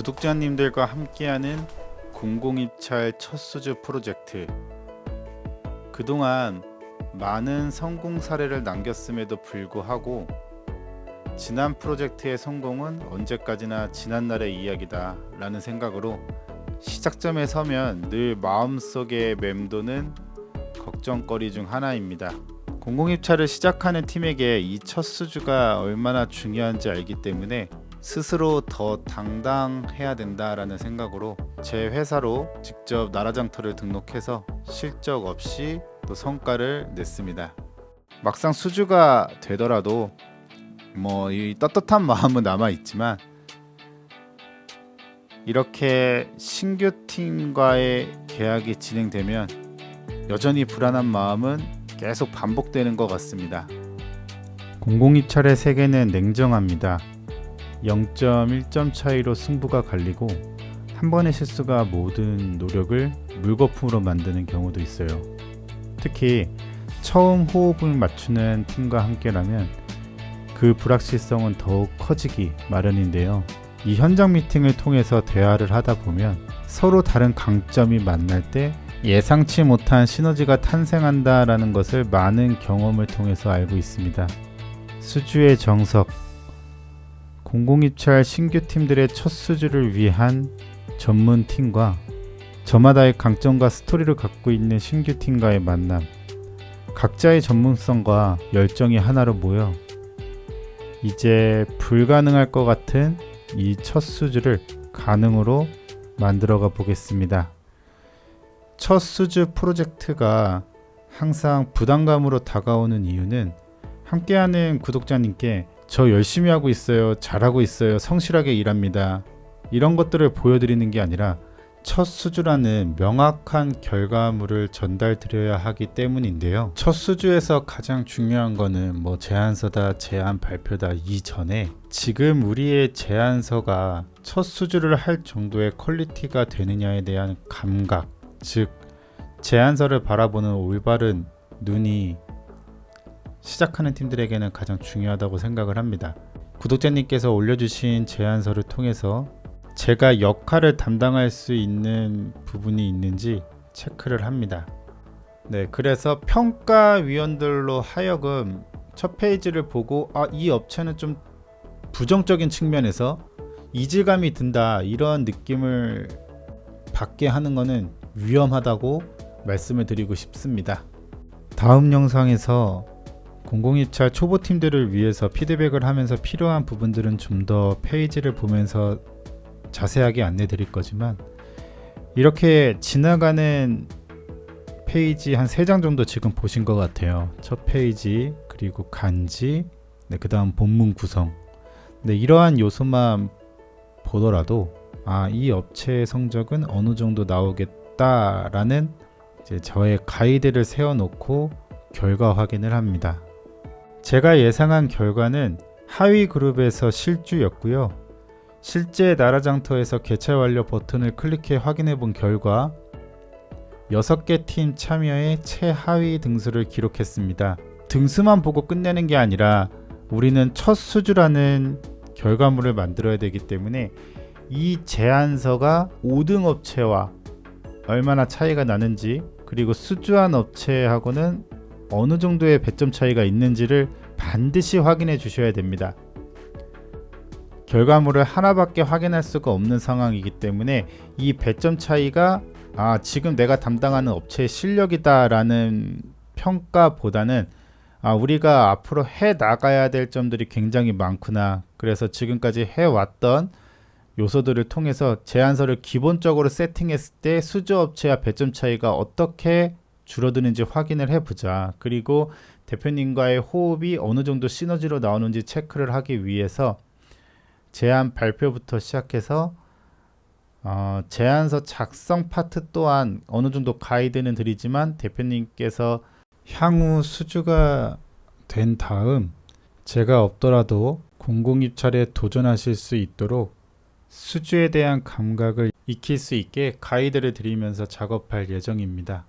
구독자님들과 함께하는 공공입찰 첫 수주 프로젝트. 그동안 많은 성공 사례를 남겼음에도 불구하고 지난 프로젝트의 성공은 언제까지나 지난날의 이야기다 라는 생각으로 시작점에 서면 늘 마음속에 맴도는 걱정거리 중 하나입니다. 공공입찰을 시작하는 팀에게 이 첫 수주가 얼마나 중요한지 알기 때문에 스스로 더 당당해야 된다라는 생각으로 제 회사로 직접 나라장터를 등록해서 실적 없이 또 성과를 냈습니다. 막상 수주가 되더라도 뭐 이 떳떳한 마음은 남아 있지만 이렇게 신규 팀과의 계약이 진행되면 여전히 불안한 마음은 계속 반복되는 것 같습니다. 공공입찰의 세계는 냉정합니다. 0.1점 차이로 승부가 갈리고 한 번의 실수가 모든 노력을 물거품으로 만드는 경우도 있어요. 특히 처음 호흡을 맞추는 팀과 함께라면 그 불확실성은 더욱 커지기 마련인데요. 이 현장 미팅을 통해서 대화를 하다 보면 서로 다른 강점이 만날 때 예상치 못한 시너지가 탄생한다라는 것을 많은 경험을 통해서 알고 있습니다. 수주의 정석 공공입찰 신규 팀들의 첫 수주를 위한 전문 팀과 저마다의 강점과 스토리를 갖고 있는 신규 팀과의 만남 각자의 전문성과 열정이 하나로 모여 이제 불가능할 것 같은 이 첫 수주를 가능으로 만들어가 보겠습니다. 첫 수주 프로젝트가 항상 부담감으로 다가오는 이유는 함께하는 구독자님께 저 열심히 하고 있어요. 잘하고 있어요. 성실하게 일합니다. 이런 것들을 보여드리는 게 아니라 첫 수주라는 명확한 결과물을 전달드려야 하기 때문인데요. 첫 수주에서 가장 중요한 거는 뭐 제안서다, 제안 발표다 이전에 지금 우리의 제안서가 첫 수주를 할 정도의 퀄리티가 되느냐에 대한 감각, 즉 제안서를 바라보는 올바른 눈이 시작하는 팀들에게는 가장 중요하다고 생각을 합니다. 구독자님께서 올려주신 제안서를 통해서 제가 역할을 담당할 수 있는 부분이 있는지 체크를 합니다. 네, 그래서 평가위원들로 하여금 첫 페이지를 보고 아, 이 업체는 좀 부정적인 측면에서 이질감이 든다 이런 느낌을 받게 하는 것은 위험하다고 말씀을 드리고 싶습니다. 다음 영상에서 공공입찰 초보팀들을 위해서 피드백을 하면서 필요한 부분들은 좀 더 페이지를 보면서 자세하게 안내 드릴 거지만 이렇게 지나가는 페이지 한 세 장 정도 지금 보신 것 같아요. 첫 페이지 그리고 간지 네, 그 다음 본문 구성 네, 이러한 요소만 보더라도 아, 이 업체의 성적은 어느 정도 나오겠다라는 이제 저의 가이드를 세워놓고 결과 확인을 합니다. 제가 예상한 결과는 하위 그룹에서 실주였고요. 실제 나라장터에서 개최 완료 버튼을 클릭해 확인해 본 결과 6개 팀 참여의 최하위 등수를 기록했습니다. 등수만 보고 끝내는 게 아니라 우리는 첫 수주라는 결과물을 만들어야 되기 때문에 이 제안서가 5등 업체와 얼마나 차이가 나는지 그리고 수주한 업체하고는 어느 정도의 배점 차이가 있는지를 반드시 확인해 주셔야 됩니다. 결과물을 하나밖에 확인할 수가 없는 상황이기 때문에 이 배점 차이가 아, 지금 내가 담당하는 업체의 실력이다라는 평가보다는 아, 우리가 앞으로 해 나가야 될 점들이 굉장히 많구나. 그래서 지금까지 해 왔던 요소들을 통해서 제안서를 기본적으로 세팅했을 때 수주 업체와 배점 차이가 어떻게 줄어드는지 확인을 해보자. 그리고 대표님과의 호흡이 어느 정도 시너지로 나오는지 체크를 하기 위해서 제안 발표부터 시작해서 어, 제안서 작성 파트 또한 어느 정도 가이드는 드리지만 대표님께서 향후 수주가 된 다음 제가 없더라도 공공입찰에 도전하실 수 있도록 수주에 대한 감각을 익힐 수 있게 가이드를 드리면서 작업할 예정입니다.